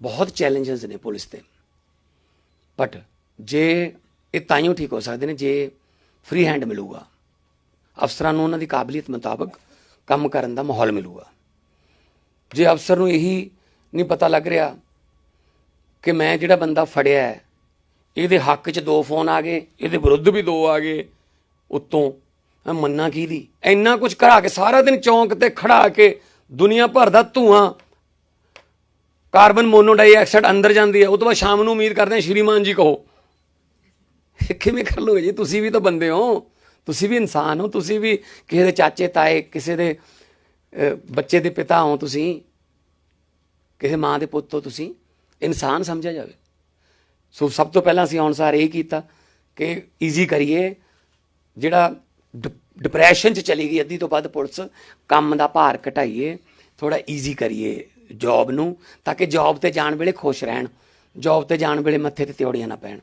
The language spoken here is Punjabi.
ਬਹੁਤ ਚੈਲੰਜਸ ਨੇ ਪੁਲਿਸ ਤੇ। ਬਟ ਜੇ ਇਹ ਤਾਈਓ ਠੀਕ ਹੋ ਸਕਦੇ ਨੇ, ਜੇ ਫ੍ਰੀ ਹੈਂਡ ਮਿਲੂਗਾ, ਅਫਸਰਾਂ ਨੂੰ ਉਹਨਾਂ ਦੀ ਕਾਬਲੀਅਤ ਮੁਤਾਬਕ ਕੰਮ ਕਰਨ ਦਾ ਮਾਹੌਲ ਮਿਲੂਗਾ। ਜੇ ਅਫਸਰ ਨੂੰ ਇਹੀ ਨਹੀਂ ਪਤਾ ਲੱਗ ਰਿਹਾ ਕਿ ਮੈਂ ਜਿਹੜਾ ਬੰਦਾ ਫੜਿਆ ਹੈ, ਇਹਦੇ ਹੱਕ 'ਚ ਦੋ ਫੋਨ ਆ ਗਏ, ਇਹਦੇ ਵਿਰੁੱਧ ਵੀ ਦੋ ਆ ਗਏ, ਉੱਤੋਂ ਮੰਨਾ ਕੀ ਦੀ? ਇੰਨਾ ਕੁਝ ਕਰਾ ਕੇ ਸਾਰਾ ਦਿਨ ਚੌਂਕ ਤੇ ਖੜਾ ਕੇ ਦੁਨੀਆ ਭਰ ਦਾ ਧੂਆਂ ਕਾਰਬਨ ਮੋਨੋਡਾਈਆਕਸਾਈਡ ਅੰਦਰ ਜਾਂਦੀ ਹੈ, ਉਹ ਤੋਂ ਬਾਅਦ ਸ਼ਾਮ ਨੂੰ ਉਮੀਦ ਕਰਦੇ ਹਾਂ ਸ਼੍ਰੀਮਾਨ ਜੀ ਕਹੋ। ਕਿਵੇਂ ਕਰ ਲੋਗੇ ਜੀ? ਤੁਸੀਂ ਵੀ ਤਾਂ ਬੰਦੇ ਹੋ। ਤੁਸੀਂ ਵੀ ਇਨਸਾਨ ਹੋ। ਤੁਸੀਂ ਵੀ ਕਿਸੇ ਦੇ ਚਾਚੇ, ਤਾਏ, ਕਿਸੇ ਦੇ ਬੱਚੇ ਦੇ ਪਿਤਾ ਹੋ ਤੁਸੀਂ। ਕਿਸੇ ਮਾਂ ਦੇ ਪੁੱਤ ਹੋ ਤੁਸੀਂ। ਇਨਸਾਨ ਸਮਝਿਆ ਜਾਵੇ। ਸੋ ਸਭ ਤੋਂ ਪਹਿਲਾਂ ਅਸੀਂ ਅਨੁਸਾਰ ਇਹ ਕੀਤਾ ਕਿ ਈਜ਼ੀ ਕਰੀਏ। ਜਿਹੜਾ ਡਿਪਰੈਸ਼ਨ ਚ ਚਲੀ ਗਈ ਅੱਧੀ ਤੋਂ ਵੱਧ ਪੁਲਿਸ, ਕੰਮ ਦਾ ਭਾਰ ਘਟਾਈਏ। ਥੋੜਾ ਈਜ਼ੀ ਕਰੀਏ। ਜੌਬ ਨੂੰ, ਤਾਂ ਕਿ ਜੌਬ ਤੇ ਜਾਣ ਵੇਲੇ ਖੁਸ਼ ਰਹਿਣ, ਜੌਬ ਤੇ ਜਾਣ ਵੇਲੇ ਮੱਥੇ ਤੇ ਤਿਉੜੀਆਂ ਨਾ ਪੈਣ।